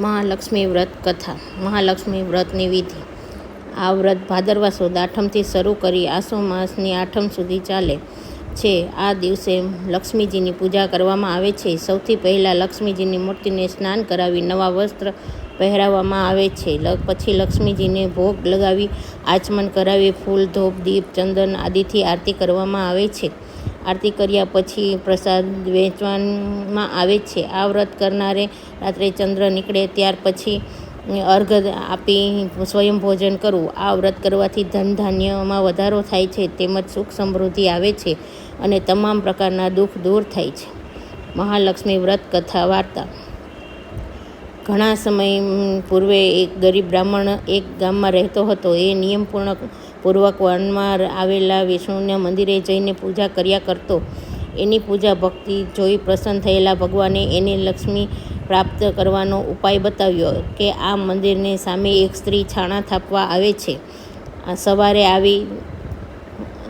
મહાલક્ષ્મી વ્રત કથા, મહાલક્ષ્મી વ્રતની વિધિ. આ વ્રત ભાદરવા સુદ આઠમથી શરૂ કરી આસો માસની આઠમ સુધી ચાલે છે. આ દિવસે લક્ષ્મીજીની પૂજા કરવામાં આવે છે. સૌથી પહેલાં લક્ષ્મીજીની મૂર્તિને સ્નાન કરાવી નવા વસ્ત્ર પહેરાવવામાં આવે છે. પછી લક્ષ્મીજીને ભોગ લગાવી આચમન કરાવી ફૂલ ધૂપ, દીપ, ચંદન આદિથી આરતી કરવામાં આવે છે. આરતી કર્યા પછી પ્રસાદ વેચવામાં આવે છે. આ વ્રત કરનારે રાત્રે ચંદ્ર નીકળે ત્યાર પછી અર્ઘ આપી સ્વયં ભોજન કરવું. આ વ્રત કરવાથી ધન ધાન્યમાં વધારો થાય છે, તેમજ સુખ સમૃદ્ધિ આવે છે અને તમામ પ્રકારના દુઃખ દૂર થાય છે. મહાલક્ષ્મી વ્રત કથા વાર્તા. ઘણા સમય પૂર્વે એક ગરીબ બ્રાહ્મણ એક ગામમાં રહેતો હતો. એ નિયમપૂર્ણ પૂર્વક વનમાં આવેલા વિષ્ણુના મંદિરે જઈને પૂજા કર્યા કરતો. એની પૂજા ભક્તિ જોઈ પ્રસન્ન થયેલા ભગવાને એને લક્ષ્મી પ્રાપ્ત કરવાનો ઉપાય બતાવ્યો કે આ મંદિરની સામે એક સ્ત્રી છાણા થાપવા આવે છે. સવારે આવી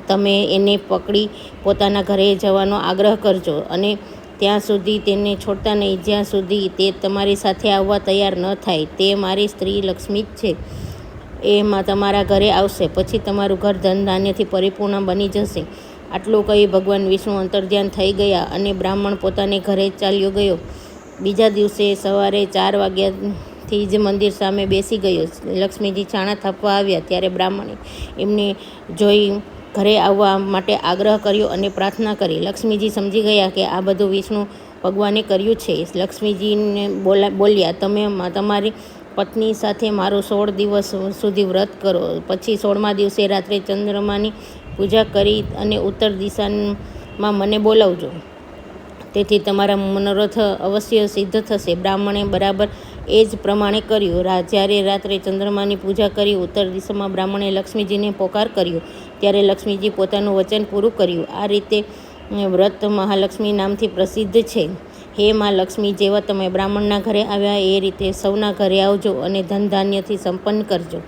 તમે એને પકડી પોતાના ઘરે જવાનો આગ્રહ કરજો અને ત્યાં સુધી તેને છોડતા નહીં. જ્યાં સુધી તે તમારી સાથે આવવા તૈયાર ન થાય, તે મારી સ્ત્રી લક્ષ્મી જ છે. એમાં તમારા ઘરે આવશે. પછી તમારું ઘર ધન ધાન્યથી પરિપૂર્ણ બની જશે. આટલું કહી ભગવાન વિષ્ણુ અંતર્ધ્યાન થઈ ગયા અને બ્રાહ્મણ પોતાને ઘરે ચાલ્યો ગયો. બીજા દિવસે સવારે ચાર વાગ્યાથી જ મંદિર સામે બેસી ગયો. લક્ષ્મીજી છાણા થાપવા આવ્યા ત્યારે બ્રાહ્મણે એમને જોઈ ઘરે આવવા માટે આગ્રહ કર્યો અને પ્રાર્થના કરી. લક્ષ્મીજી સમજી ગયા કે આ બધું વિષ્ણુ ભગવાને કર્યું છે. લક્ષ્મીજીને બોલા, બોલ્યા, તમે, તમારી પત્ની સાથે મારો સોળ દિવસ સુધી વ્રત કરો. પછી સોળમા દિવસે રાત્રે ચંદ્રમાની પૂજા કરી અને ઉત્તર દિશામાં મને બોલાવજો. તેથી તમારા મનોરથ અવશ્ય સિદ્ધ થશે. બ્રાહ્મણે બરાબર એ જ પ્રમાણે કર્યું. જ્યારે રાત્રે ચંદ્રમાની પૂજા કરી ઉત્તર દિશામાં બ્રાહ્મણે લક્ષ્મીજીને પોકાર કર્યો, ત્યારે લક્ષ્મીજી પોતાનું વચન પૂરું કર્યું. આ રીતે વ્રત મહાલક્ષ્મી નામથી પ્રસિદ્ધ છે. હે માં લક્ષ્મી, જેવા તમે બ્રાહ્મણના ઘરે આવ્યા એ રીતે સૌના ઘરે આવજો અને ધન ધાન્યથી સંપન્ન કરજો.